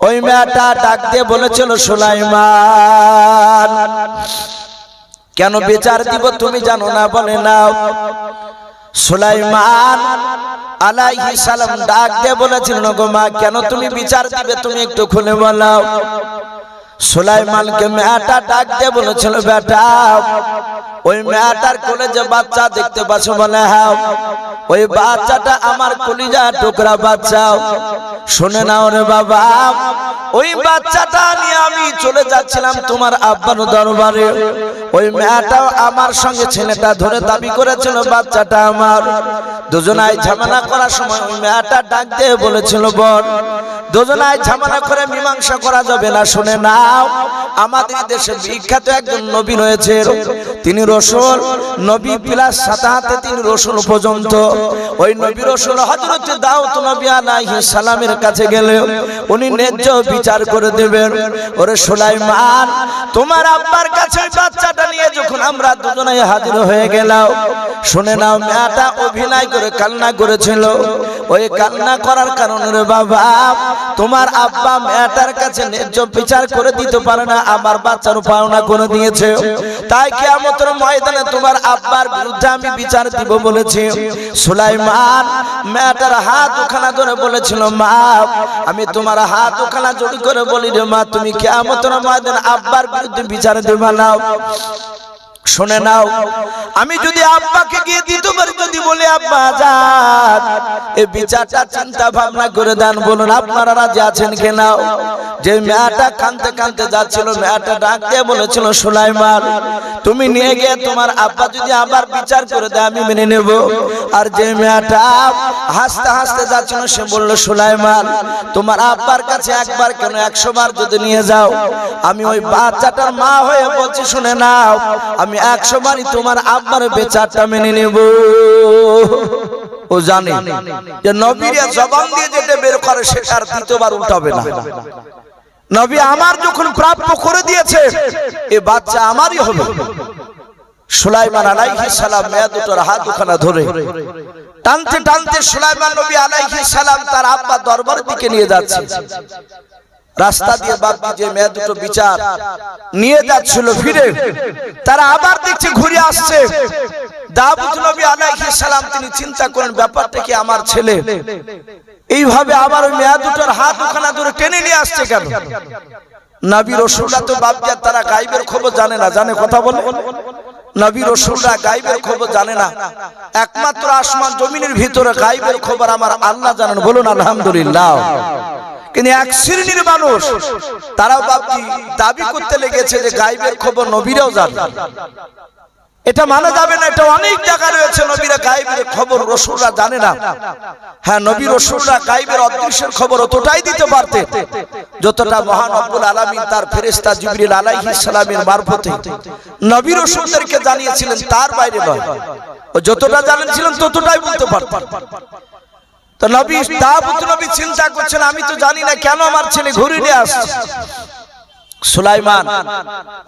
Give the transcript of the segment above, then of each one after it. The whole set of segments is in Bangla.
ওই মেয়েটা ডাক দিয়ে বলেছিল, সুলাইমান, কেন বিচার দিব তুমি জানো না? বলে, না। সুলাইমান আলাইহি সালাম ডাক দিয়ে বলেছিল গো মা, কেন তুমি বিচার দিবে তুমি একটু খুলে বলাও? সুলাইমানকে মেয়েটা ডাক বলেছিল, বেটা, ওই মেয়েটার কোলে যে বাচ্চা দেখতে পাচ্ছ বলে হ্যাঁ ওই বাচ্চাটা আমার কলিজা টুকরা বাচ্চা। শুনে নাও রে বাবা, ওই বাচ্চাটা নিয়ে আমি চলে যাচ্ছিলাম তোমার আব্বার দরবারে। ওই মেয়েটাও আমার সঙ্গে ছেলেটা ধরে দাবি করেছিল, বাচ্চাটা আমার। দুজনায় ঝামেলা করার সময় ওই মেয়েটা ডাক দিয়ে বলেছিল বল দুজনায় ঝামেলা করে মীমাংসা করা যাবে না, শুনে নাও। আমাদের দেশে বিখ্যাত একজন নবী রয়েছে তিনি রসুল, নবী প্লাস সাথে হাতে তিনি রসুল পর্যন্ত। ওই নবী রসুল হজরত দাউদ নবী আলাইহিস সালামের কাছে গেলে উনি ন্যায্য বিচার করে দেবেন। ওরে সুলাইমান, তোমার আব্বার কাছে বাচ্চাটা নিয়ে যখন আমরা দুজনাই হাজির হয়ে গেলাম, শুনে নাও, মেয়েটা অভিনয় করে কান্না করেছিল। ওই কান্না করার কারণে রে বাবা, তোমার আব্বা মেয়েটার কাছে ন্যায্য বিচার করে দিতে পারে না, আমার বাচ্চার পাওনা করে দিয়েছে। তাই কেমতের ময়দানে তোমার আব্বার বিরুদ্ধে আমি বিচার দিব বলেছি। সুলাইমান মেয়েটার হাত ওখানা করে বলেছিল, মা, আমি তোমার হাত ওখানা জড়ি করে বলি রে মা, তুমি কেমতের ময়দানে আব্বার বিরুদ্ধে বিচার দেবা নাও শুনে নাও, আমি যদি আব্বাকে গিয়ে দ্বিতীয়বার যদি বলি, আব্বা, যান। এই বিচারটা চিন্তা ভাবনা করে দেন, বলুন, আপনারা রাজি আছেন কেনাও যে মেয়েটা কানতে কানতে যাচ্ছিল, মেয়েটা ডাক দিয়ে বলেছিল, সুলাইমান, তুমি নিয়ে গিয়ে তোমার আব্বা যদি আবার বিচার করে দেয়, আমি মেনে নেব। আর যে মেয়েটা হাসতে হাসতে যাচ্ছিল, সে বলল, সুলাইমান, তোমার আব্বার কাছে একবার কেন একশো বার যদি নিয়ে যাও, আমি ওই বাচ্চাটার মা হয়ে বলছি, শুনে নাও, আমি একশো বারই তোমার আব্বার বেচারটা মেনে নেব। ও জানে যে নবীরা জবান দিয়ে যেটা বের করে সেটা আর দ্বিতীয়বার উল্টাবে না। নবী আমার যখন প্রাপ্য করে দিয়েছে, এ বাচ্চা আমারই হবে সুলাইমান আলাইহিস সালাম মেয়া দুটোর হাত দুখানা ধরে টানতে টানতে সুলাইমান নবী আলাইহিস সালাম তার আব্বা দরবারের দিকে নিয়ে যাচ্ছে। রাস্তা দিয়ে বাপি যে মেয়ে দুটো বিচার নিয়ে যাচ্ছিল ফিরে, তারা আবার দেখছে ঘুরে আসছে। সালাম তিনি চিন্তা করেন, ব্যাপারটা কি আমার ছেলে? এইভাবে আবার ওই মেয়া দুটোর হাত ওখানা ধরে টেনে নিয়ে আসছে কেন? নবী রসুলরা তো বাপজার তারা গাইবের খবর জানে না। জানে কথা বলে? নবী রসুলরা গাইবের খবর জানে না। একমাত্র আসমান জমিনের ভিতরে গাইবের খবর আমার আল্লাহ জানেন। বলুন, আলহামদুলিল্লাহ। কিন্তু এক শ্রেণির মানুষ। তারাও বাপজি দাবি করতে লেগেছে যে গাইবের খবর নবীরাও জানে। এটা মানা যাবে না, এটা অনেক জায়গা রয়েছে নবীরা গাইবের খবর, রসুলরা জানে না। হ্যাঁ নবী, রসুলরা গাইবের অদৃশ্যের খবর অতটাই দিতে পারতে, যতটা মহান আব্বুল আলামিন তার ফেরেশতা জিবরিল আলাইহিস সালামের মারফতে। নবী, রসুলদেরকে জানিয়েছিলেন, তার বাইরে নয়। যতটা জানেছিলেন ততটাই বলতে পারতেন। তো নবী দাউদ নবী চিন্তা করছেন, আমি তো জানি না কেন আমার ছেলে ঘুরে নিয়ে আসছে। সুলাইমান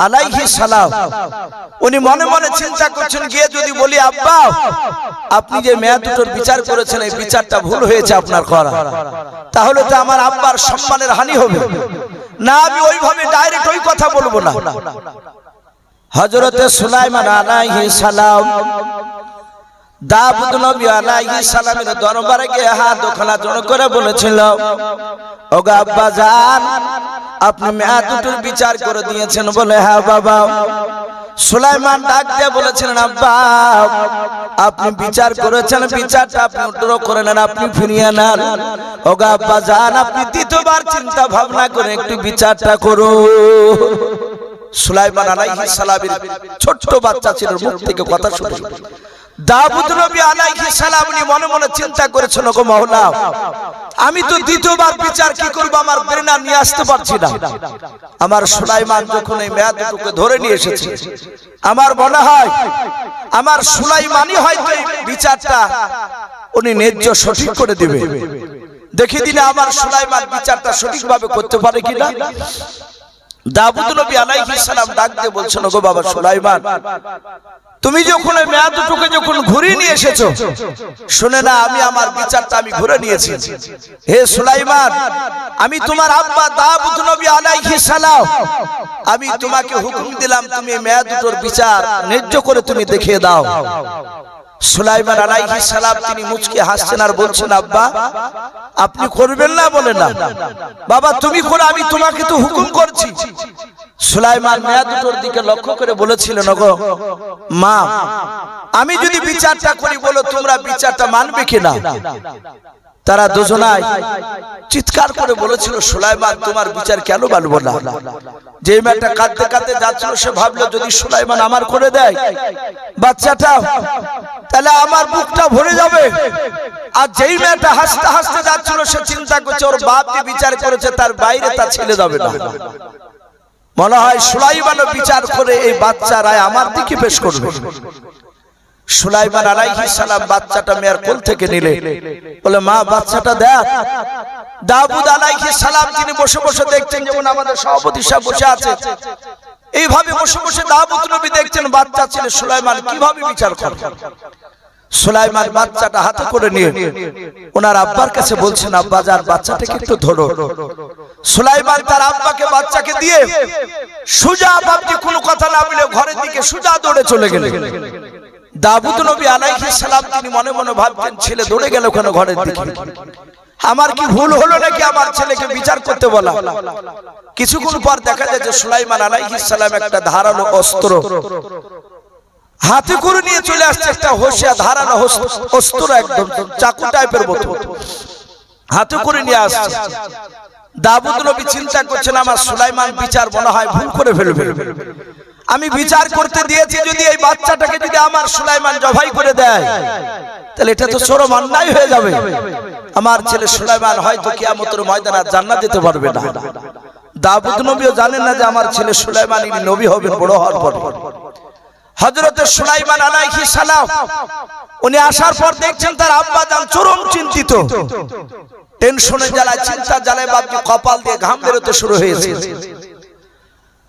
আলাইহি সালাম, উনি মনে মনে চিন্তা করছেন, গিয়ে যদি বলি, আব্বা, আপনি যে মেয়া দুটোর বিচার করেছেন, এই বিচারটা ভুল হয়েছে আপনার করা। তাহলে তো আমার আব্বার সম্মানের হানি হবে। না, আমি ওইভাবে ডাইরেক্ট ওই কথা বলব না। হজরতে সুলাইমান আলাইহি সালাম দাউদ নবী আলাইহিস সালামের দরবারে গিয়ে হাত ওখানা করে বলেছিল আব্বা জান, আপনি বিচার করে দিয়েছেন বলে হ্যাঁ বাবা। সুলাইমান ডাক দিয়ে বলেছিলেন, আব্বা, আপনি বিচার করেছেন, বিচারটা আপনি উত্তর করে নেন, আপনি ফিরিয়ে নেন। ওগো আব্বা জান, আপনি দ্বিতীয়বার চিন্তা ভাবনা করে একটু বিচারটা করুন। সুলাইমান আলাইহিস সালামের ছোট্ট বাচ্চা ছিল, মুখ থেকে কথা শুনে দাউদ নবী আলাইহিস সালাম উনি মনে মনে চিন্তা করেছেন গো মাওলা, আমি তো দ্বিতীয়বার বিচার কি করব? আমার প্রেরণা নিয়ে আসতে পারছি না। আমার সুলাইমান যখন এই মেয়া দুটোকে ধরে নিয়ে এসেছে, আমার মনে হয়, আমার সুলাইমানই হয়তো এই বিচারটা উনি ন্যায্য সঠিক করে দিবে। দেখি দিলে আমার সুলাইমান বিচারটা সঠিকভাবে করতে পারে কিনা? দাউদ নবী আলাইহিস সালাম ডাক দিয়ে বলছেন গো বাবা সুলাইমান তুমি যখন ওই মেয়া দুটোকে যখন ঘুরিয়ে নিয়ে এসেছ শুনে না আমি আমার বিচারটা আমি ঘুরে নিয়েছি। হে সুলাইমান আমি তোমার আব্বা দাউদ নবী আলাইহিস সালাম। আমি তোমাকে হুকুম দিলাম তুমি এই মেয়া দুটোর বিচার ন্যায্য করে তুমি দেখিয়ে দাও। সুলাইমান আলাইহিস সালাম তিনি মুচকে হাসছেন আর বলছেন আব্বা আপনি করবেন না? বলে না। বাবা তুমি করে আমি তোমাকে তো হুকুম করছি। সুলাইমান মেয়া দুটোর দিকে লক্ষ্য করে বলেছিলেন গো মা, আমি যদি বিচারটা করি বলো তোমরা বিচারটা মানবে কিনা? তারা দুজনাই চিৎকার করে বলেছিল, সুলাইমান, তোমার বিচার কেন মানবো না? যে মেয়েটা কাঁদতে কাঁদতে যাচ্ছিল, সে ভাবলো, যদি সুলাইমান আমার করে দেয়, বাচ্চাটা, তাহলে আমার বুকটা ভরে যাবে। আর যেই মেয়েটা হাসতে হাসতে যাচ্ছিল, সে চিন্তা করছে, ওর বাপ বিচার করেছে, তার বাইরে তার ছেলে যাবে না। মনে হয় সুলাইমানও বিচার করে এই বাচ্চারায় আমার দিকে পেশ করবে। সুলাইমান আলাইহিস সালাম বাচ্চাটা মেয়ের কোল থেকে নিলে। বলে, মা, বাচ্চাটা দেখ। দাউদ আলাইহিস সালাম তিনি বসে বসে দেখছেন যেমন আমাদের সভাপতি সাহেব বসে আছে। এইভাবে বসে বসে দাউদ নবী দেখছেন বাচ্চা ছেলে সুলাইমান কীভাবে বিচার করে সুলাইমান বাচ্চাটা হাতে করে নিয়ে ওনার আব্বার কাছে বলছেন, আব্বা যার বাচ্চাটাকে একটু ধরো। সুলাইমান তার আব্বাকে বাচ্চাকে দিয়ে সুজা বাপজি কোনো কথা না বলে ঘরের দিকে সুজা দৌড়ে চলে গেলেন। দাবুদ নবী আলাইহিস সালাম তিনি মনে মনে ভাবছেন, ছেলে দৌড়ে গেল কেন ঘরের দিকে? আমার কি ভুল হলো নাকি আমার ছেলেকে বিচার করতে বলা? কিছুক্ষণ পর দেখা যায় যে সুলাইমান আলাইহিস সালাম একটা ধারালো অস্ত্র হাতে করে নিয়ে চলে আসছে একটা হোসিয়া হস- অস্ত্র একদম, চাকু টাইপের মতো। হাতে করে নিয়ে আসছে। দাবুদ নবী চিন্তা করছেন, আমার সুলাইমান বিচার মনে হয় ভুল করে ফেলবে। আমি বিচার করতে দিয়েছি, যদি এই বাচ্চাটাকে যদি আমার সুলাইমান জবাই করে দেয়, তাহলে এটা তো চরম অন্যায় হয়ে যাবে। আমার ছেলে সুলাইমান হয়তো কিয়ামতের ময়দানে আর জান্নাত দিতে পারবে না। দাবুদ নবীও জানেন না যে আমার ছেলে সুলাইমান নবী হবেন, বড় হওয়ার পর। হযরতে সুলাইমান আলাইহিস সালাম, উনি আসার পর দেখছেন তার আব্বা জান চরম চিন্তিত। টেনশনের জ্বালায় চিন্তা জ্বালায় বাপজি কপাল দিয়ে ঘাম বেরোতে শুরু হয়েছে।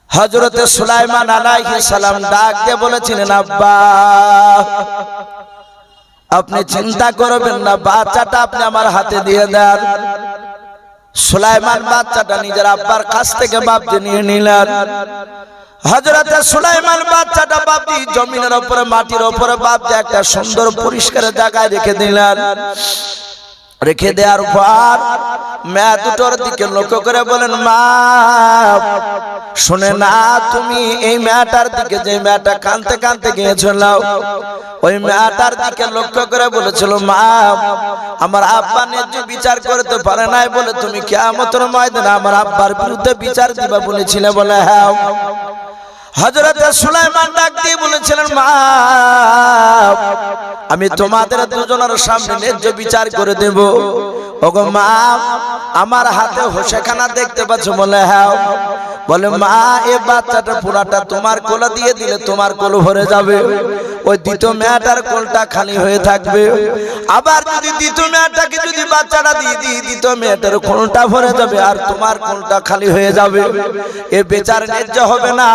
হজরতে সুলাইমান আলাইহিস সালাম ডাক দিয়ে বলেছিলেন, আব্বা, আপনি চিন্তা করবেন না, বাচ্চাটা আপনি আমার হাতে দিয়ে দেন। সুলাইমান বাচ্চাটা নিজের আব্বার কাছ থেকে বাপজি নিয়ে নিলেন। হজরতে সুলাইমান বাচ্চাটা বাপি জমিনের উপরে, মাটির উপরে বাপজি একটা সুন্দর পরিষ্কার জায়গায় রেখে দিলেন। রেখে দেওয়ার পর মেয়া দুটোর দিকে লক্ষ্য করে বলেন, মা, শুনে না, তুমি এই মেয়াটার দিকে যে মেয়াটা কানতে কানতে গিয়েছিল, ওই মেয়াটার দিকে লক্ষ্য করে বলেছিল, মা, আমার আব্বা ন্যায্য বিচার করতে পারে নাই বলে তুমি কেমতর ময়দানে আমার আব্বার বিরুদ্ধে বিচার দিবা বলেছিলে বলে হ্যাঁ। হজরত সুলাইমান ডাক দিয়ে বলেছিলেন মা আমি তোমাদের দুজনের সামনে ন্যায্য বিচার করে দেব। ওগো মা আমার হাতে হোসেখানা দেখতে পাচ্ছ বলে হ্যাঁ বলে মা এ বাচ্চাটা পুরাটা তোমার কোলা দিয়ে দিলে তোমার কোল ভরে যাবে। ওই দ্বিতীয় মেয়েটার কোলটা খালি হয়ে থাকবে। আবার যদি দ্বিতীয় মেয়েটাকে যদি বাচ্চাটা দিয়ে দিই দ্বিতীয় মেয়েটার কোলটা ভরে যাবে আর তোমার কোলটা খালি হয়ে যাবে। এ বিচার ন্যায্য হবে না।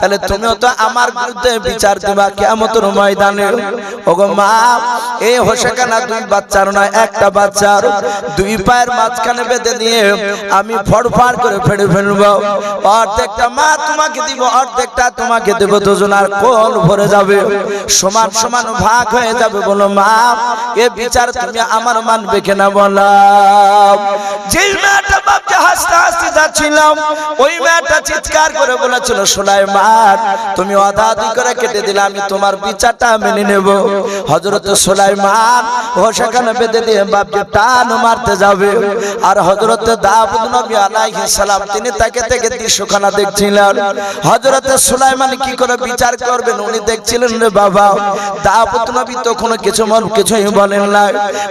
তাহলে তুমিও তো আমার বিরুদ্ধে বিচার দিবা কেমতর ময়দানে। ওগো মা এই হোসেখানা দুই বাচ্চার নয় একটা বাচ্চার। দুই পায়ের মাঝখানে বেঁধে নিয়ে আমি ফড়ফাড় করে ফেড়ে ফেলব। অর্ধেকটা মা তোমাকে দিব, অর্ধেকটা তোমাকে দুজন দুজনার কোল ভরে যাবে, সমান সমান ভাগ হয়ে যাবে। বলো, মা, এ বিচার তুমি আমার মানবে কিনা? বলা। মেয়েটা বাপকে হাসতে হাসতে যাচ্ছিলাম। ওই মেয়েটা চিৎকার করে বলেছিল, সুলাইমান, তুমি আধা আধি করে কেটে দিলে, আমি তোমার বিচারটা মেনে নেব। হজরত সুলাইমান, ও সেখানে বেঁধে দিয়ে বাপকে টান মারতে যাবে। আর হজরত দাউদ নবী সালাম, তিনি তাকে থেকে দৃশ্যখানা দেখছিলেন। হজরত সুলাইমান কি করে বিচার করবেন? উনি দেখছিলেন রে বাবা, দাউদ নবী তখন কিছু মন, কিছুই বলেন না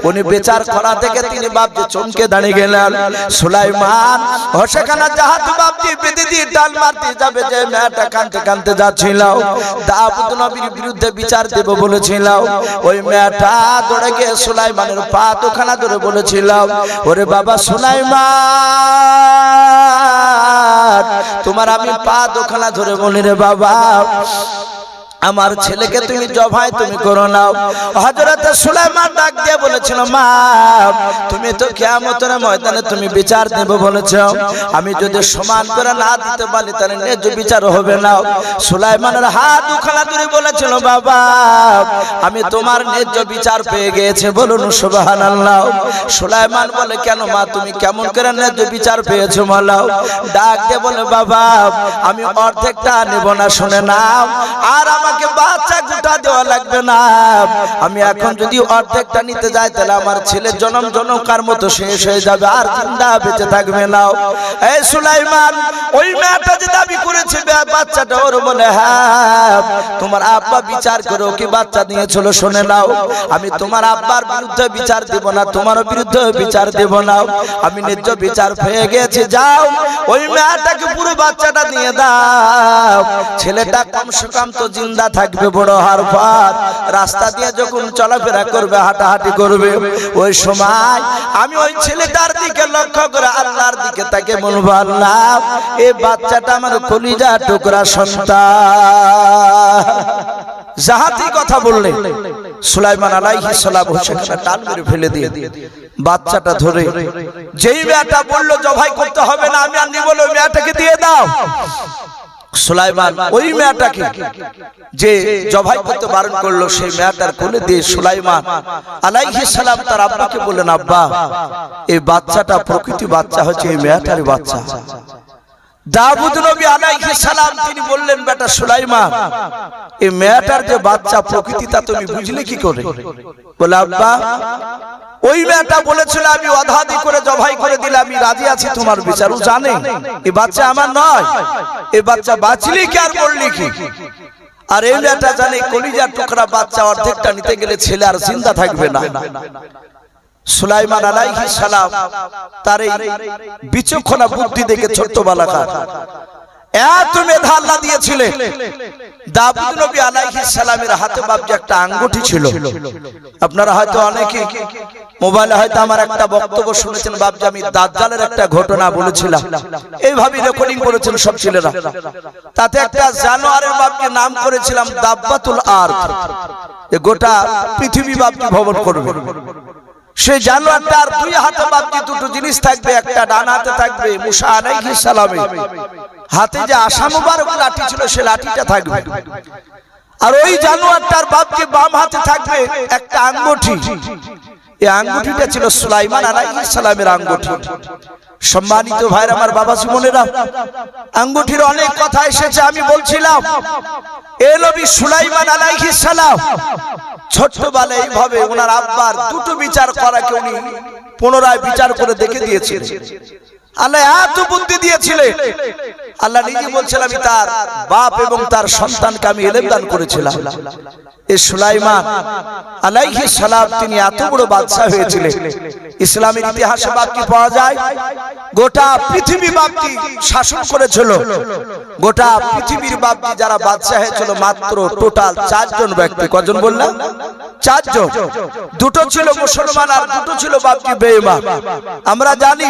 উনি বিচার করা থেকে তিনি বাপজি চমকে দাঁড়িয়ে গেলেন। সুলাইমান ও সেখানে জাহাজ বাপজি বেঁধে দিয়ে ডাল মারতে যাবে যে মেয়েটা কানতে কানতে যাচ্ছিল নবীর বিরুদ্ধে বিচার দেব বলেছিল ওই মেয়েটা দৌড়ে গিয়ে সুলাইমানের পা দুখানা ধরে বলেছিল ওরে বাবা সুলাইমান, তোমার আমি পা দুখানা ধরে বলি রে বাবা। আমার ছেলেকে তুমি জবাই তুমি করো নাও। হযরত সুলাইমান ডাক দিয়ে বলেছিল মা তুমি তো কিয়ামতের ময়দানে তুমি বিচার দেব বলেছ। আমি যদি সমান করে না দিতে পারি তাহলে ন্যায্য বিচার হবে না। সুলাইমানের হাত দুখানা দূরে বলেছিল বাবা আমি তোমার ন্যায্য বিচার পেয়ে গিয়েছে বলুন সুবহানাল্লাহ। সুলাইমান বলে কেন মা তুমি কেমন করে ন্যায্য বিচার পেয়েছ মালাও? ডাক দিয়ে বলে বাবা আমি অর্ধেকটা নেব না শুনে নাও। আর আমাকে বাচ্চা গোটা দেওয়া লাগবে না। আমি এখন যদি অর্ধেকটা নিতে যাই, তাহলে আমার ছেলের জনম জনকার মতো শেষ হয়ে যাবে, আর জিন্দা বেঁচে থাকবে না। এই সুলাইমান, ওই মেয়েটা যে দাবি করেছে বাচ্চাটা ওর বলে হ্যাঁ তোমার আব্বা বিচার করে, কি বাচ্চা দিয়েছিল শুনে নাও। আমি তোমার আব্বার বিরুদ্ধে বিচার দেব না তোমার বিরুদ্ধে বিচার দেব না। আমি ন্যায্য বিচার পেয়ে গেছি, যাও, ওই মেয়েটাকে পুরো বাচ্চাটা দিয়ে দাও। ছেলেটা কমসে কম তো জিন্দা থাকবে বড় হার পর। রাস্তা দিয়ে যখন চলাফেরা করবে, হাঁটাহাঁটি করবে, ওই সময় আমি ওই ছেলেটার দিকে লক্ষ্য করে আল্লাহর দিকে তাকে বলব আল্লাহ এই বাচ্চাটা আমার কলিজা টুকরা সন্তান। জাহাতি কথা বললে, সুলাইমান আলাইহিস সালাম সেখানে টান মেরে ফেলে দিয়ে বাচ্চাটা ধরে, যেই মেয়েটা বলল, জবাই করতে হবে না, আমি আর নিব মেয়েটাকে দিয়ে দাও। সুলাইমান, ওই মেয়েটাকে যে জবাই করতে বারণ করল, সেই মেয়েটার কোলে দিয়ে সুলাইমান আলাইহিস সালাম তার আব্বাকে বললেন, আব্বা, এই বাচ্চাটা প্রকৃতি বাচ্চা হচ্ছে, এই মেয়েটারই বাচ্চা। দাউদ নবী আলাইহিস সালাম, তিনি বললেন, বেটা সুলাইমান, এই মেয়েটার যে বাচ্চা প্রকৃতি তা তুমি বুঝলে কি করে? বলে, আব্বা, ওই মেয়েটা বলেছিল, আমি অধাদি করে জবাই করে দিলে আমি রাজি আছি, তোমার বিচার ও জানে। এই বাচ্চা আমার নয়। এই বাচ্চা বাঁচলি কি আর মরলি কি? আর এই মেয়েটা জানে, কলিজার টুকরা বাচ্চা অর্ধেকটা নিতে গেলে ছেলে আর জিন্দা থাকবে না। সুলাইমান আলাইহিস সালাম তার এই বিচক্ষণা বুদ্ধি দেখে ছোট্ট বালাকার। এত মেধা আল্লাহ দিয়েছিলেন দাউদ নবী আলাইহিস সালামের হাতে বাবজি একটা আঙ্গুঠি ছিল। আপনারা হয়তো অনেকে মোবাইলে হয়তো আমার একটা বক্তব্য শুনেছেন বাবজি আমি দাজ্জালের একটা ঘটনা বলেছিলাম। এইভাবে রেকর্ডিং করেছেন সব ছেলেরা। তাতে একটা জানোয়ারের বাবকে নাম করেছিলাম দাব্বাতুল আর্থ গোটা পৃথিবী বাবকে ভ্রমণ করবে। সেই জানোয়ারটার দুই হাতে বাপজি দুটো জিনিস থাকবে, একটা ডান হাতে থাকবে, মুসা আলাইহিস সালামে। হাতে যে আশা লাঠি ছিল, সে লাঠিটা থাকবে। আর ওই জানোয়ারটার বাপকে বাম হাতে থাকবে, একটা আঙ্গুঠি। এই আঙ্গুঠিটা ছিল সুলাইমান আলাইহিস সালামের আঙ্গুঠি। সম্মানিত ভাইরা আমার বাবা জীবনেরা আঙ্গুঠির অনেক কথা এসেছে, আমি বলছিলাম, এ নবী সুলাইমান আলাইহিস সালাম ছোট্টবেলায় এইভাবে ওনার আব্বার দুটো বিচার করাকে উনি পুনরায় বিচার করে দেখে দিয়েছিলেন। আল্লাহ এত বুদ্ধি দিয়েছিলেন। আল্লাহ নিজে বলছেন, আমি তার বাপ এবং তার সন্তানকে আমি এলেম দান করেছিলাম। এ সুলাইমান আলাইহি সালাম তিনি এত বড় হয়েছিলেন। ইসলামের ইতিহাসে পাওয়া যায়? গোটা পৃথিবী শাসন করেছিল। গোটা পৃথিবীর বাপকি যারা হয়েছিল, মাত্র টোটাল চারজন ব্যক্তি। কজন বললাম? চারজন। দুটো ছিল মুসলমান আর দুটো ছিল বাপকি বেঈমান। আমরা জানি,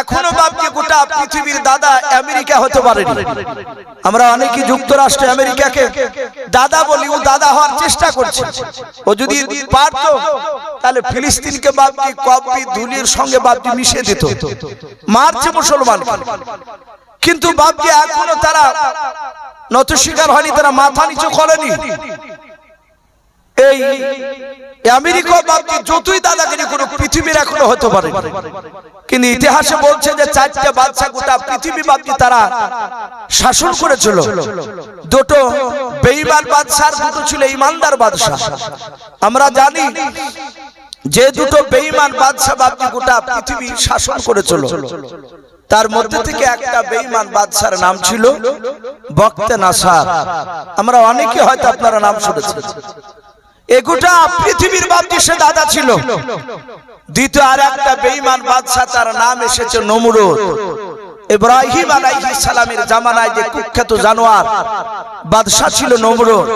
এখনও বাপকি গোটা পৃথিবীর দাদা আমেরিকা হতে পারেনি। আমরা অনেকে যুক্তরাষ্ট্র আমেরিকাকে দাদা বলি, ও দাদা হওয়ার চেষ্টা করছে। ও যদি পারতো, তাহলে ফিলিস্তিনকে বাপকি কপি ধুলির সঙ্গে বাপকি মিশিয়ে দিত। মারছে মুসলমান। কিন্তু বাপকি এখনও তারা নত স্বীকার হয়নি, তারা মাথা নিচু করেনি। এই আমেরিকা বাপকে যতই দাদাগিরি কোনো পৃথিবীর এখনও হতে পারে। কিন্তু ইতিহাসে বলছে যে চারটে বাদশা গোটা পৃথিবী বাপকে তারা শাসন করেছিল। দুটো বেঈমান বাদশার দুটো ছিল ইমানদার বাদশা আমরা জানি যে দুটো বেঈমান বাদশা বাপকে গোটা পৃথিবী শাসন করে করেছিল তার মধ্যে থেকে একটা বেঈমান বাদশার নাম ছিল বক্তে নাসার। আমরা অনেকে হয়তো আপনারা নাম শুনেছেন। এগোটা পৃথিবীর বাপজি সে দাদা ছিল। দ্বিতীয় আর একটা বেঈমান বাদশা তার নাম এসেছে নমরুদ। ইব্রাহিম আলাইহিস সালামের জামানায় যে কুখ্যাত জানোয়ার বাদশা ছিল নমরুদ।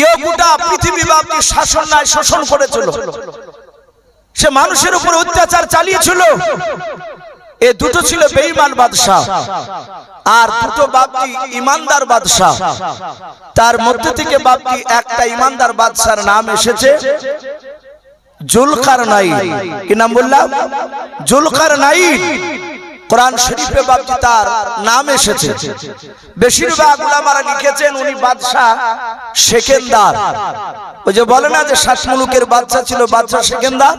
ইয়ে গোটা পৃথিবী বাপজি শাসন নাই শোষণ করেছিল। সে মানুষের উপর অত্যাচার চালিয়েছিল। এ দুটো ছিল বেঈমান বাদশাহ আর দুটো বাপজি ইমানদার বাদশাহ। তার মধ্যে থেকে বাপজি একটা ইমানদার বাদশার নাম এসেছে জুলকার নাই কি নাম বললাম? জুলকার কোরআন শরীফে বাপজি তার নাম এসেছে। বেশিরভাগ উলামারা লিখেছেন উনি বাদশাহ সেকেন্দার। ওই যে বলে না যে সাত মুলুকের বাদশা ছিল বাদশাহ সেকেন্দার?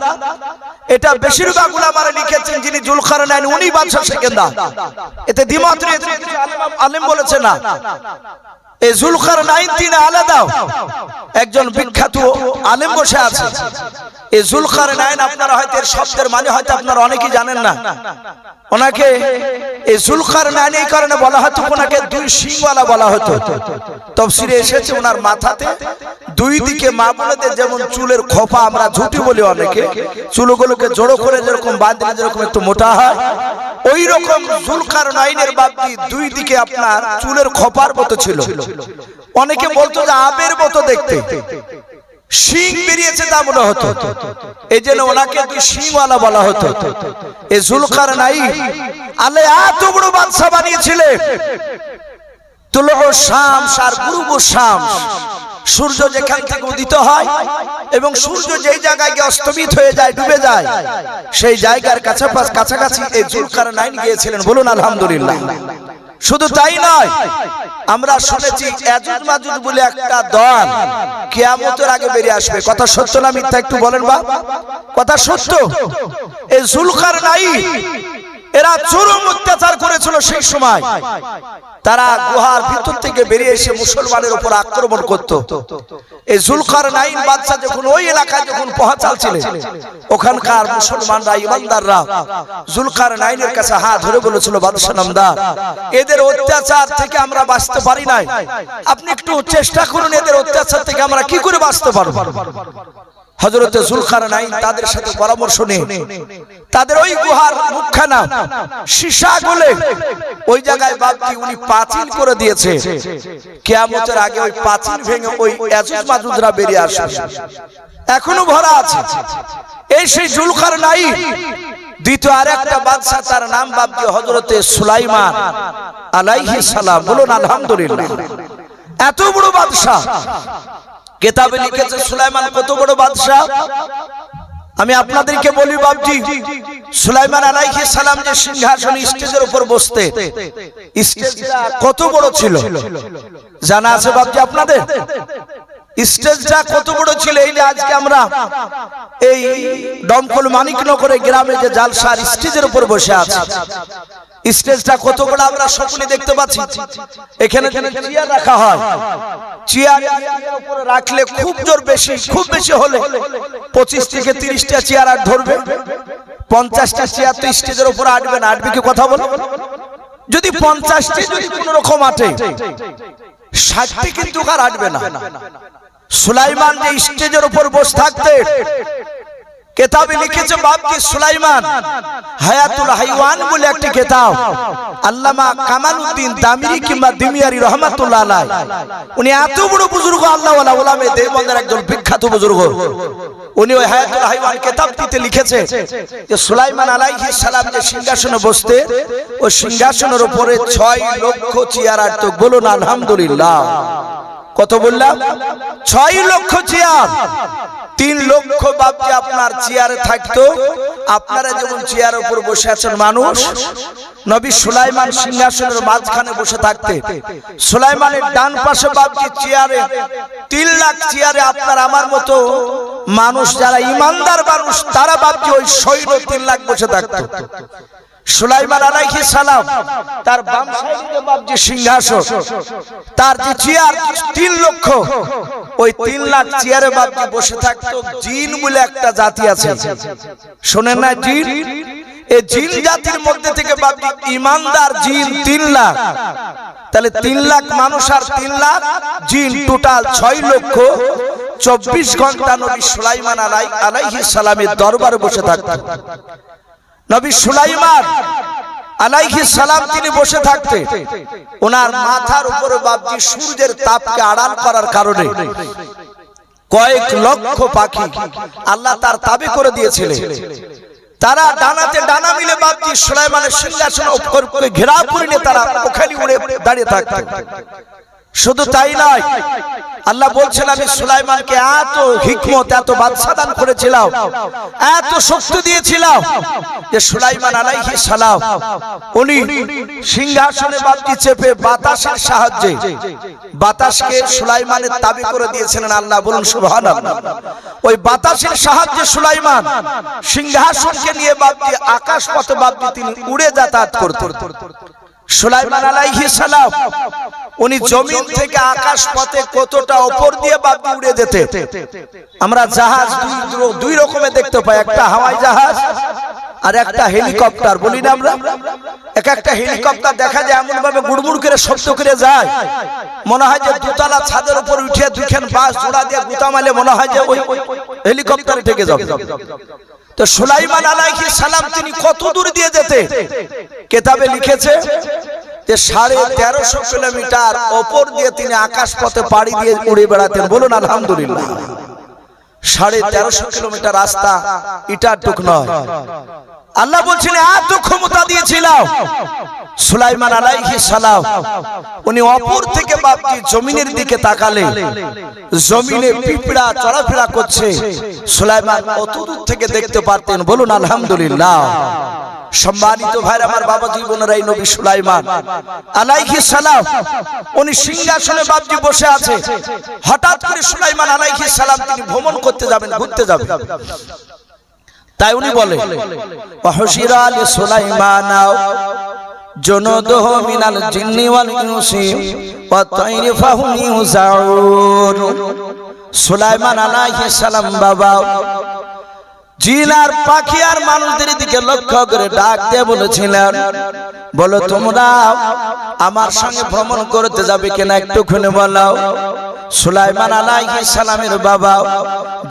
এটা বেশিরভাগ উলামারা লিখেছেন যিনি জুলখার নেন উনি বাদশাহ সেকেন্দার। এতে দ্বিমত আলেম বলেছে না। এই জুলকার নাইন তিনি আলাদা একজন বিখ্যাত আলেম বসে আছে। এই জুলকার নাইন আপনারা হয়তো এর শব্দের মানে হয়তো আপনারা অনেকেই জানেন না। ওনাকে এই জুলকার নাইন এই কারণে বলা হতো, ওনাকে দুই সিংওয়ালা বলা হতো। তফসিরে এসেছে ওনার মাথাতে দুই দিকে মা বোনেদের যেমন চুলের খোপা আমরা ঝুটি বলি অনেকে, চুলগুলোকে জড়ো করে যেরকম বাঁধলে যেরকম একটু মোটা হয় ওই রকম জুলকার নাইনের বাপজি দুই দিকে আপনার চুলের খোপার মতো ছিল। অনেকে বলতো যে আবের মতো দেখতে। শিং বেরিয়েছে তা মনে হতো। এই জন্য ওনাকে দুই শিংওয়ালা বলা হতো। এই জুলকার নাই। আলে এত বড় বাদশা বানিয়েছিলেন তুলো শামস আর গুরুব শামস সূর্য যেখান থেকে উদিত হয় এবং সূর্য যেই জায়গায় গিয়ে অস্তমিত হয়ে যায় ডুবে যায় সেই জায়গার কাছাপাশ কাছাকাছি এই জুলকার নাইন গিয়েছিলেন। বলুন আলহামদুলিল্লাহ। শুধু তাই নয় আমরা শুনেছি এজুজ মাজুজ বলে একটা দল কেয়ামতের আগে বেরিয়ে আসবে। কথা সত্য না মিথ্যা একটু বলেন বা। কথা সত্য। এই জুলকার নাই এরা চরম অত্যাচার করেছিল সেই সময়। তারা গুহার ভিতর থেকে বেরিয়ে এসে মুসলমানের উপর আক্রমণ করত। এই জুলকার নাইন বাদশা যখন ওই এলাকায় যখন পৌঁছালছিলেন ওখানকার মুসলমানরা, ইমানদাররা জুলকার নাইনের কাছে হাত ধরে বলেছিল বাদশা নামদার, এদের অত্যাচার থেকে আমরা বাঁচতে পারি নাই। আপনি একটু চেষ্টা করুন এদের অত্যাচার থেকে আমরা কি করে বাঁচতে পারব? হজরতে জুলখার নাই তাদের সাথে পরামর্শ নিয়ে, তাদের ওই গুহার মুখখানা, সীসা গলে, ওই জায়গায় বাপজি উনি পাঁচিল করে দিয়েছে। কেয়ামতের আগে ওই পাঁচিল ভেঙে ওই এজুজ মাজুজরা বেরিয়ে আসবে এখনও ভরা আছে। এই সেই জুলখার নাই দ্বিতীয় আর একটা বাদশাহ, তার নাম বাপজি হজরতে সুলাইমান আলাইহি সালাম বলুন, আলহামদুলিল্লাহ। এত বড় বাদশাহ। কেতাবে লিখেছে সুলাইমান কত বড় বাদশাহ? আমি আপনাদেরকে বলি বাবজি সুলাইমান আলাইহিস সালাম যে সিংহাসন স্টেজের উপর বসতে, স্টেজটা কত বড় ছিল? জানা আছে বাবজি আপনাদের? স্টেজটা কত বড় ছিল? এই যে আজকে আমরা এই দমকল মানিকনগরে গ্রামে যে জালসার স্টেজের উপর বসে আছে। স্টেজটা কত বড় আমরা সকলে দেখতে পাচ্ছি। এখানে চেয়ার রাখা হয়, চেয়ার উপরে রাখলে খুব জোর বেশি, খুব বেশি হলে পঁচিশ থেকে তিরিশটা চেয়ার আর ধরবে। পঞ্চাশটা চেয়ার তো স্টেজের উপর আটবে না, আটবে কি কথা বলো? যদি পঞ্চাশটি যদি কোন রকম আটে, ষাটটি কিন্তু আর আটবে না। সুলাইমান যে স্টেজের উপর বসে থাকতে কেতাবে লিখেছে বাপজি সুলাইমান। হায়াতুল হাইওয়ান বলে একটি কেতাব। আল্লামা কামালউদ্দিন দামিরি কিংবা দিমিয়ারি রহমাতুল্লাহ আলাই উনি এত বড় বুজুর্গ আল্লাহ ওয়ালা ওলামে দেওবন্দের একজন বিখ্যাত বুজুর্গ। উনি ওই হায়াতুল হাইওয়ান কেতাবটিতে লিখেছে যে সুলাইমান আলাইহিস সালাম যে সিংহাসনে বসতে ওই সিংহাসনের উপরে ছয় লক্ষ চেয়ার আটত বলুন আলহামদুলিল্লাহ। কত বললাম? ছয় লক্ষ চেয়ার। তিন লক্ষ বাপজি আপনার চেয়ারে থাকতো। আপনারা যেমন চেয়ার উপর বসে আছেন মানুষ, নবী সুলাইমান সিংহাসনের মাঝখানে বসে থাকতে। সুলাইমানের ডান পাশে বাপজি চেয়ারে, তিন লাখ চেয়ারে আপনার আমার মতো মানুষ যারা ইমানদার মানুষ, তারা বাপজি ওই সৈন্য তিন লাখ বসে থাকতো। সুলাইমান আলাইহিস সালাম, তার বাম সাইডে বাপজি সিংহাসন, তার যে চেয়ার, তিন লক্ষ, ওই তিন লাখ চেয়ারে বাপজি বসে থাকতো, জিন বলে একটা জাতি আছে। শোনেন না জিন? এই জিন জাতির মধ্যে থেকে বাপজি ইমানদার জিন তিন লাখ। তাহলে তিন লাখ মানুষ আর তিন লাখ জিন টোটাল ছয় লক্ষ চব্বিশ ঘণ্টা নবী সুলাইমান আলাই আলাইহিস সালামের দরবারে বসে থাকতো। নবী সুলাইমান আলাইহি সালাম তিনি বসে থাকতে ওনার মাথার উপরে বাপজি সূর্যের তাপকে আড়াল করার কারণে কয়েক লক্ষ পাখি আল্লাহ তার তাবে করে দিয়েছিলেন। তারা ডানাতে ডানা মিলে বাপজি সুলাইমানের সিংহাসন ঘেরাও করে নিয়ে তারা ওখানে উড়ে দাঁড়িয়ে থাকতো। শুধু তাই নয়, আল্লাহ বলছেন, আমি সুলাইমানকে এত হিকমত, এত বাদশা দান করেছিলাম, এত শক্তি দিয়েছিলাম যে সুলাইমান আলাইহি সালাম, উনি সিংহাসনে বাপটি চেপে বাতাসের সাহায্যে বাতাসকে সুলাইমানের দাবি করে দিয়েছিলেন, আল্লাহ বলুন, সুবহানাল্লাহ। ওই বাতাসের সাহায্যে সুলাইমান সিংহাসনকে নিয়ে বাপটি আকাশ পথে বাপটি তিনি উড়ে যাতায়াত করতেন। সুলাইমান আলাইহিস সালাম উনি জমিন থেকে আকাশ পথে কতটা ওপর দিয়ে বাপি উড়ে যেতে। আমরা জাহাজ দুই রকমের দেখতে পাই। একটা হাওয়াই জাহাজ আর একটা হেলিকপ্টার। বলি না আমরা। এক একটা হেলিকপ্টার দেখা যায় এমন ভাবে গুড়মুড় করে শব্দ করে যায়। মনে হয় যে দুতলা ছাদের উপর উঠে দুইখান বাস জোড়া দিয়ে গুতা মারলে মনে হয় যে ওই হেলিকপ্টারে থেকে যাবে। তো সুলাইমান আলাইহিস সালাম তিনি কত দূর দিয়ে যেতে? কেতাবে লিখেছে সাড়ে তেরোশো কিলোমিটার ওপর দিয়ে তিনি আকাশ পথে পাড়ি দিয়ে উড়ে বেড়াতেন। বলুন, আলহামদুলিল্লাহ। সাড়ে তেরোশো কিলোমিটার রাস্তা ইটার টুক নয়। আল্লাহ বলছেন, এত ক্ষমতা দিয়েছিলাম। সুলাইমান আলাইহি সালাম, উনি অপর থেকে বাপটি জমিনের দিকে তাকালে, জমিনে পিঁপড়া চলাফেরা করছে। সুলাইমান অত দূর থেকে দেখতে পারতেন, বলুন, আলহামদুলিল্লাহ। সম্মানিত ভাইর, আমার বাবা জীবনের এই নবী সুলাইমান আলাইহি সালাম, উনি সিংহাসনে বাপজি বসে আছে। হঠাৎ করে সুলাইমান আলাইহি সালাম, তিনি ভ্রমণ করতে যাবেন, ঘুরতে যাবেন। তাই উনি বলে সুলাইমান জুনুদুহ মিনাল জিন্নি ওয়াল ইনসি ওয়া তাইরি ফাহুম ইউজাউন সুলাইমান আলাইহিস সালাম বাবা জিন আর পাখি আর মানুষদের দিকে লক্ষ্য করে ডাক দিয়ে বলেছিলেন বলো তোমরা আমার সঙ্গে ভ্রমণ করতে যাবে কিনা একটুখানি বলাও সুলাইমান আলাইহিস সালামের বাবা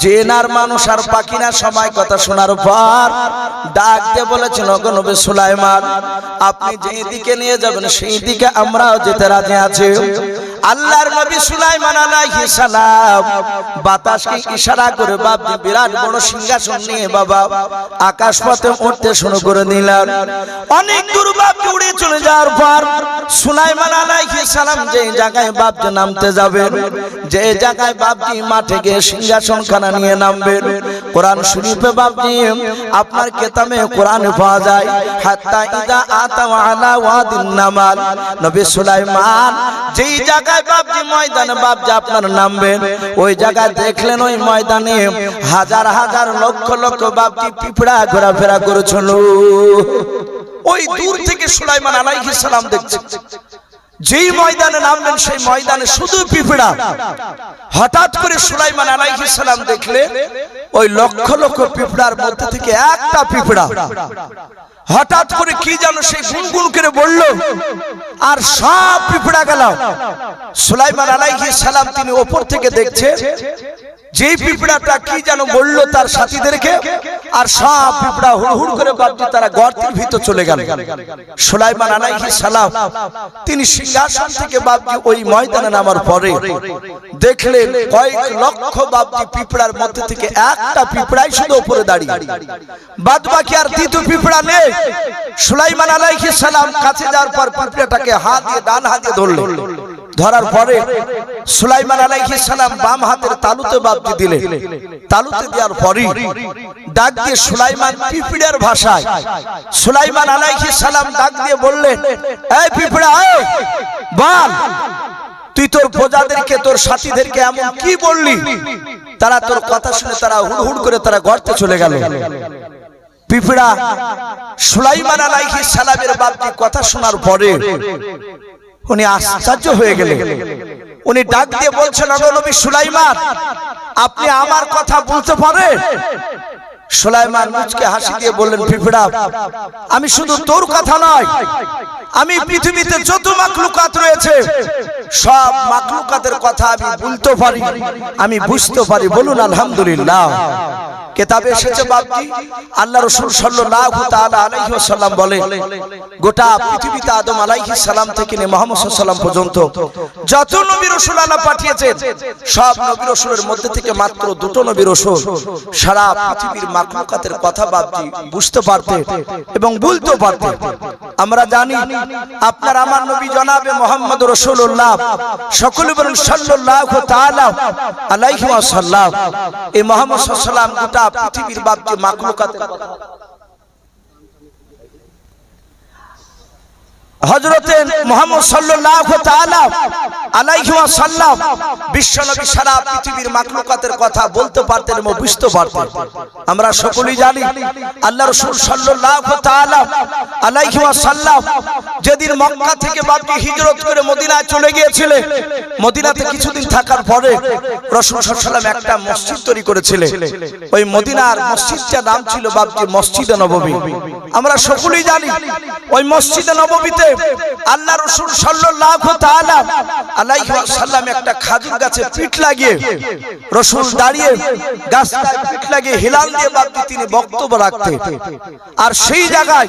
জিন আর মানুষ আর পাখিনা সময় কথা শোনার পর ডাক দিয়ে বলেছেন, ওগো নবী সুলাইমান, আপনি যেই দিকে নিয়ে যাবেন সেই দিকে আমরাও যেতে রাজি আছি। আল্লাহর নবী সুলাইমান আলাইহিস সালাম বাতাসকে ইশারা করে বাপ বিরাট বড় সিংহাসন নিয়ে বাবা আকাশ পথে উঠতে শুরু করে দিলেন। অনেক দূর বাপ উড়ে চলে যাওয়ার পর সুলাইমান সালাম যে জায়গায় বাপ নামতে যাবেন যে জায়গায় বাপজি মাঠে গিয়ে সিংহাসন খানা নিয়ে নামবেন কোরআন শরীফে বাপজি আপনার কেতামে কোরআন পাওয়া যায়, হাত্তা ইদা আতা আলা ওয়াদিন নামাল। নবী সুলাইমান যেই জায়গায় বাপজি ময়দানে বাপজি আপনার নামবেন ওই জায়গায় দেখলেন ওই ময়দানে হাজার হাজার লক্ষ লক্ষ বাপজি পিঁপড়া ঘোরাফেরা করেছিল। ওই দূর থেকে সুলাইমান আলাইহিস সালাম দেখছে। যেই ময়দানে নামলেন সেই ময়দানে শুধু পিঁপড়া। হঠাৎ করে সুলাইমান আলাইহিস সালাম দেখলে, ওই লক্ষ লক্ষ পিঁপড়ার মধ্যে থেকে একটা পিঁপড়া। হঠাৎ করে কি যেন সেই গুনগুন করে বলল, আর সব পিঁপড়া গেল। সুলাইমান আলাইহিস সালাম তিনি ওপর থেকে দেখছে যে পিঁপড়াটা কি যেন বলল তার সাথীদেরকে আর সব পিঁপড়া হুড় হুড় করে বাপজি তারা গর্তের ভিতর চলে গেল। সুলাইমান আলাইহিস সালাম তিনি সিংহাসন থেকে বাপজি ওই ময়দানে নামার পরে দেখলেন কয়েক লক্ষ বাপজি পিঁপড়ার মধ্যে থেকে একটা পিঁপড়াই শুধু উপরে দাঁড়িয়ে। বাদ বাকি আর দ্বিতীয় পিঁপড়া নেই। সুলাইমান আলাইহিস সালাম কাছে যাওয়ার পর পিঁপড়াটাকে হাত দিয়ে ডান হাতে ধরলেন ধরার পরে সুলাইমান আলাইহিস সালাম বাম হাতের তালুতে বাপজি দিলে। তালুতে দেওয়ার পরে ডাক দিয়ে সুলাইমান, পিঁপড়ার ভাষায় সুলাইমান আলাইহিস সালাম ডাক দিয়ে বললেন, এই পিঁপড়া বল তুই তোর প্রজাদেরকে, তোর সাথীদেরকে এমন কি বললি? তারা তোর কথা শুনে তারা হুড় করে তারা গর্তে চলে গেল। পিঁপড়া সুলাইমান আলাইহিস সালামের বাপজি কথা শোনার পরে উনি আশ্চর্য হয়ে গেলেন। উনি ডাক দিয়ে বলছেন নবী সুলাইমান, আপনি আমার কথা বলতে পারেন? সুলাইমান মুচকে হাসি দিয়ে বললেন পিঁপড়া আমি শুধু তোর কথা নয়, আমি পৃথিবীতে যত মাকলুকাত রয়েছে, সব মাকলুকাতের কথা আমি বলতে পারি, আমি বুঝতে পারি। বলুন, আলহামদুলিল্লাহ। কেতাবে এসেছে বাপজি, আল্লাহ রসুল সাল্লাল্লাহু তাআলা আলাইহি ওয়াসাল্লাম বলে, গোটা পৃথিবীতে আদম আলাইহিস সালাম থেকে নিয়ে মুহাম্মদ সাল্লাম পর্যন্ত, যত নবী রাসূল আল্লাহ পাঠিয়েছেন, সব নবী রাসূলের মধ্যে থেকে মাত্র দুটো নবী রাসূল, সারা পৃথিবীর মাখলুকাতের কথা বাপজি বুঝতে পারতেন এবং বলতে পারতেন। আমরা জানি, আপনার আমার নবী জনাবে মোহাম্মদ রাসূলুল্লাহ, সকলে বলুন সাল্লাল্লাহু তাআলা আলাইহি ওয়াসাল্লাম। এই মোহাম্মদ সাল্লাল্লাহু গোটা পৃথিবীর বাপজি মাখলুকাতের কথা হজরতে মোহাম্মদ সাল্লাল্লাহু তাআলা আলাইহি ওয়াসাল্লাম বিশ্বনবী সারা পৃথিবীর মাখলুকাতের কথা বলতে পারতেন এবং বুঝতে পারতেন। আমরা সকলেই জানি আল্লাহ রাসূল সাল্লাল্লাহু তাআলা আলাইহি ওয়াসাল্লাম যেদিন মক্কা থেকে বাপজি হিজরত করে মদিনায় চলে গিয়েছিলেন, মদিনাতে কিছুদিন থাকার পরে রাসূল ওয়াসাল্লাম একটা মসজিদ তৈরি করেছিলেন। ওই মদিনার মসজিদটার নাম ছিল বাপজি মসজিদে নববী আমরা সকলেই জানি, ওই মসজিদে নববীতে আল্লাহ রসুল সাল্লাল্লাহু তাআলা আলাইহি ওয়াসাল্লাম একটা খাজুর গাছে পিঠ লাগিয়ে রসুল দাঁড়িয়ে গাছটায় পিঠ লাগিয়ে হিলাল দিয়ে বাপজি তিনি বক্তব্য রাখতেন আর সেই জায়গায়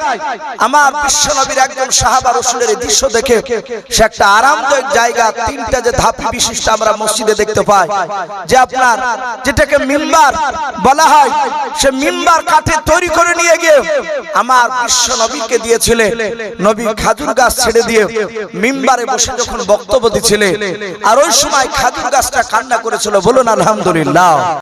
আমার বিশ্বনবীর একজন সাহাবা রসুলের দৃশ্য দেখে সে একটা আরামদায়ক জায়গা, তিনটা যে ধাপি বিশিষ্ট আমরা মসজিদে দেখতে পাই। যে আপনার যেটাকে মিম্বার বলা হয়, সে মিম্বার কাঠে তৈরি করে নিয়ে গিয়ে আমার বিশ্ব নবীকে দিয়েছিলে। নবী খাজুর গাছ ছেড়ে দিয়ে মিম্বারে বসে যখন বক্তব্য দিচ্ছিলে। আর ওই সময় খাজুর গাছটা কান্না করেছিল, বলুন, আলহামদুলিল্লাহ।